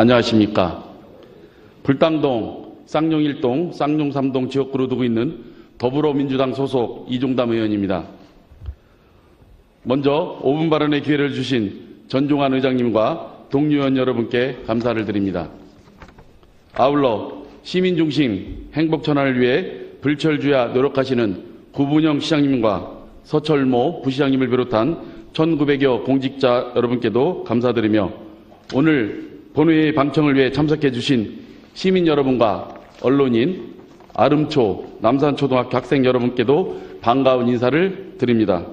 안녕하십니까. 불당동, 쌍용일동, 쌍용삼동 지역구로 두고 있는 더불어민주당 소속 이종담 의원입니다. 먼저 5분 발언의 기회를 주신 전종환 의장님과 동료의원 여러분께 감사를 드립니다. 아울러 시민 중심 행복 전환을 위해 불철주야 노력하시는 구분영 시장님과 서철모 부시장님을 비롯한 1900여 공직자 여러분께도 감사드리며 오늘 본회의 방청을 위해 참석해 주신 시민 여러분과 언론인, 아름초, 남산초등학교 학생 여러분께도 반가운 인사를 드립니다.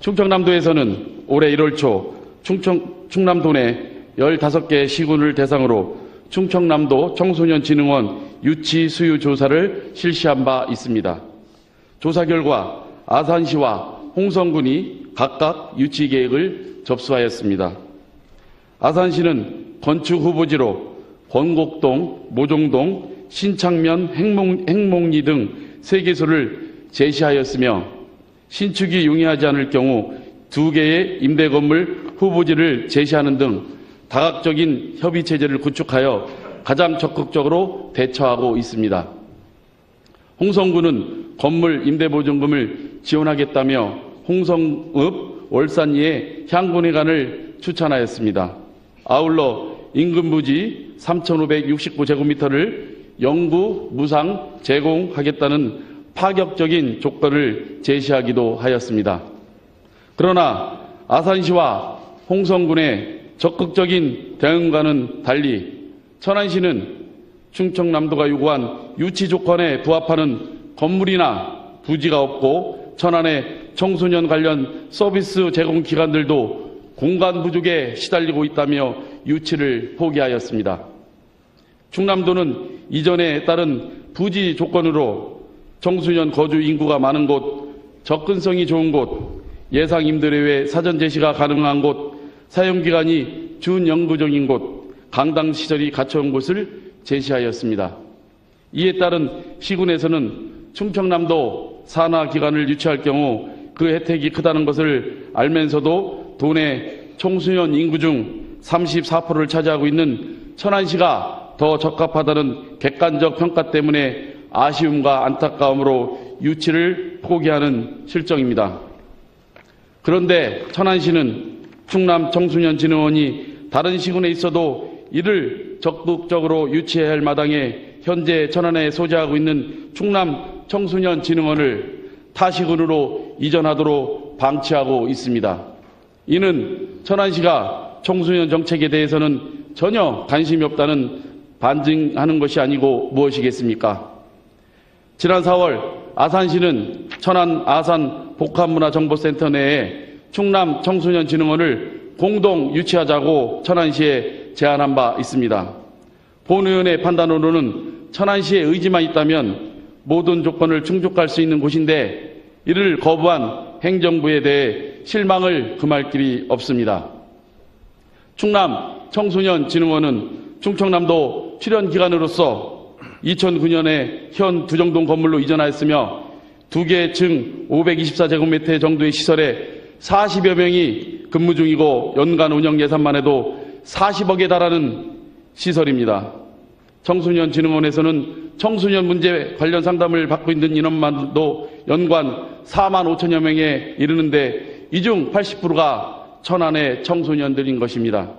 충청남도에서는 올해 1월 초 충청, 충남도 내 15개 시군을 대상으로 충청남도 청소년진흥원 유치 수요 조사를 실시한 바 있습니다. 조사 결과 아산시와 홍성군이 각각 유치 계획을 접수하였습니다. 아산시는 건축 후보지로 권곡동, 모종동, 신창면, 행목, 행목리 등 세 개소를 제시하였으며 신축이 용이하지 않을 경우 두 개의 임대 건물 후보지를 제시하는 등 다각적인 협의 체제를 구축하여 가장 적극적으로 대처하고 있습니다. 홍성군은 건물 임대보증금을 지원하겠다며 홍성읍 월산리의 향분회관을 추천하였습니다. 아울러 인근 부지 3,569제곱미터를 영구 무상 제공하겠다는 파격적인 조건을 제시하기도 하였습니다. 그러나 아산시와 홍성군의 적극적인 대응과는 달리 천안시는 충청남도가 요구한 유치 조건에 부합하는 건물이나 부지가 없고 천안의 청소년 관련 서비스 제공 기관들도 공간 부족에 시달리고 있다며 유치를 포기하였습니다. 충남도는 이전에 따른 부지 조건으로 청소년 거주 인구가 많은 곳, 접근성이 좋은 곳, 예상 임대료 외 사전 제시가 가능한 곳, 사용 기간이 준영구적인 곳, 강당 시설이 갖춰온 곳을 제시하였습니다. 이에 따른 시군에서는 충청남도 산하 기관을 유치할 경우 그 혜택이 크다는 것을 알면서도 도내 청소년 인구 중 34%를 차지하고 있는 천안시가 더 적합하다는 객관적 평가 때문에 아쉬움과 안타까움으로 유치를 포기하는 실정입니다. 그런데 천안시는 충남 청소년진흥원이 다른 시군에 있어도 이를 적극적으로 유치해야 할 마당에 현재 천안에 소재하고 있는 충남 청소년진흥원을 타시군으로 이전하도록 방치하고 있습니다. 이는 천안시가 청소년 정책에 대해서는 전혀 관심이 없다는 반증하는 것이 아니고 무엇이겠습니까? 지난 4월 아산시는 천안 아산 복합문화정보센터 내에 충남 청소년진흥원을 공동 유치하자고 천안시에 제안한 바 있습니다. 본 의원의 판단으로는 천안시의 의지만 있다면 모든 조건을 충족할 수 있는 곳인데 이를 거부한 행정부에 대해 실망을 금할 길이 없습니다. 충남 청소년진흥원은 충청남도 출연기관으로서 2009년에 현 두정동 건물로 이전하였으며 두 개 층 524제곱미터 정도의 시설에 40여 명이 근무 중이고 연간 운영 예산만 해도 40억에 달하는 시설입니다. 청소년진흥원에서는 청소년 문제 관련 상담을 받고 있는 인원만도 연간 4만 5천여 명에 이르는데 이 중 80%가 천안의 청소년들인 것입니다.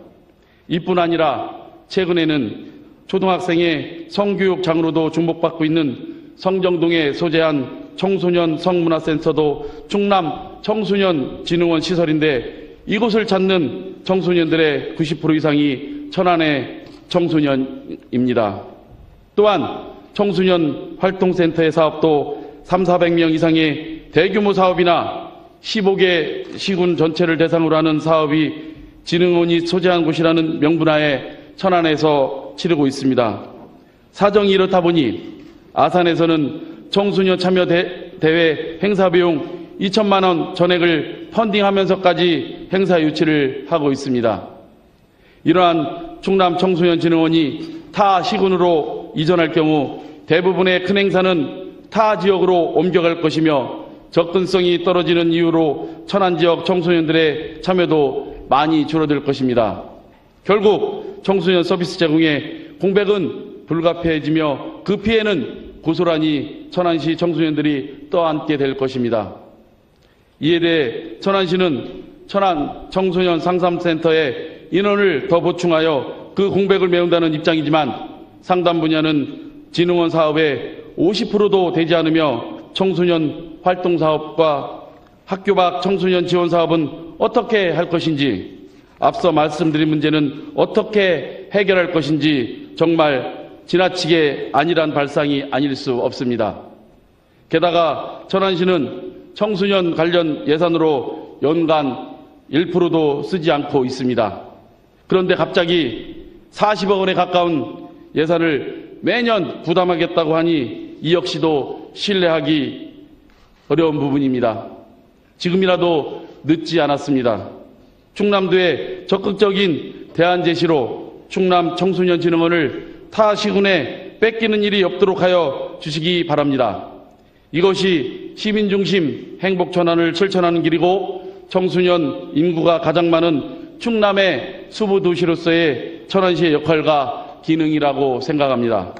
이뿐 아니라 최근에는 초등학생의 성교육장으로도 주목받고 있는 성정동에 소재한 청소년 성문화센터도 충남 청소년진흥원 시설인데 이곳을 찾는 청소년들의 90% 이상이 천안의 청소년입니다. 또한 청소년 활동센터의 사업도 3, 400명 이상의 대규모 사업이나 15개 시군 전체를 대상으로 하는 사업이 진흥원이 소재한 곳이라는 명분하에 천안에서 치르고 있습니다. 사정이 이렇다 보니 아산에서는 청소년 참여 대, 회 행사 비용 2천만 원 전액을 펀딩하면서까지 행사 유치를 하고 있습니다. 이러한 충남 청소년 진흥원이 타 시군으로 이전할 경우 대부분의 큰 행사는 타 지역으로 옮겨갈 것이며 접근성이 떨어지는 이유로 천안 지역 청소년들의 참여도 많이 줄어들 것입니다. 결국 청소년 서비스 제공에 공백은 불가피해지며 그 피해는 고스란히 천안시 청소년들이 떠안게 될 것입니다. 이에 대해 천안시는 천안 청소년 상담센터에 인원을 더 보충하여 그 공백을 메운다는 입장이지만 상담 분야는 진흥원 사업의 50%도 되지 않으며 청소년 활동 사업과 학교 밖 청소년 지원 사업은 어떻게 할 것인지 앞서 말씀드린 문제는 어떻게 해결할 것인지 정말 지나치게 안일한 발상이 아닐 수 없습니다. 게다가 천안시는 청소년 관련 예산으로 연간 1%도 쓰지 않고 있습니다. 그런데 갑자기 40억 원에 가까운 예산을 매년 부담하겠다고 하니 이 역시도 신뢰하기 어려운 부분입니다. 지금이라도 늦지 않았습니다. 충남도의 적극적인 대안 제시로 충남 청소년진흥원을 타 시군에 뺏기는 일이 없도록 하여 주시기 바랍니다. 이것이 시민 중심 행복 전환을 실천하는 길이고 청소년 인구가 가장 많은 충남의 수부 도시로서의 천안시의 역할과 기능이라고 생각합니다.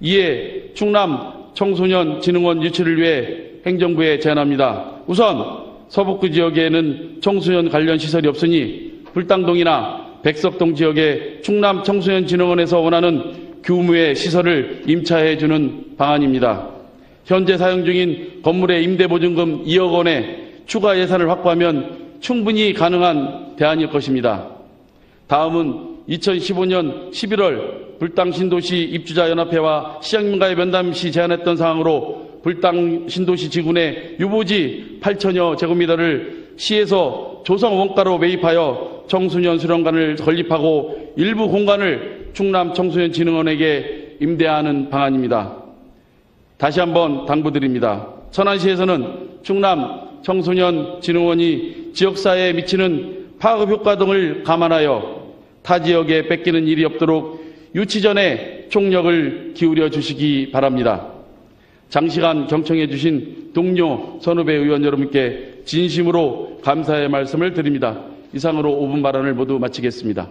이에 충남 청소년 진흥원 유치를 위해 행정부에 제안합니다. 우선 서북구 지역에는 청소년 관련 시설이 없으니 불당동이나 백석동 지역의 충남 청소년 진흥원에서 원하는 규모의 시설을 임차해 주는 방안입니다. 현재 사용 중인 건물의 임대보증금 2억 원에 추가 예산을 확보하면 충분히 가능한 대안일 것입니다. 다음은 2015년 11월 불당 신도시 입주자 연합회와 시장님과의 면담 시 제안했던 사항으로 불당 신도시 지구내 유보지 8천여 제곱미터를 시에서 조성 원가로 매입하여 청소년 수련관을 건립하고 일부 공간을 충남 청소년진흥원에게 임대하는 방안입니다. 다시 한번 당부드립니다. 천안시에서는 충남 청소년 진흥원이 지역사회에 미치는 파급 효과 등을 감안하여 타 지역에 뺏기는 일이 없도록 유치 전에 총력을 기울여 주시기 바랍니다. 장시간 경청해 주신 동료 선후배 의원 여러분께 진심으로 감사의 말씀을 드립니다. 이상으로 5분 발언을 모두 마치겠습니다.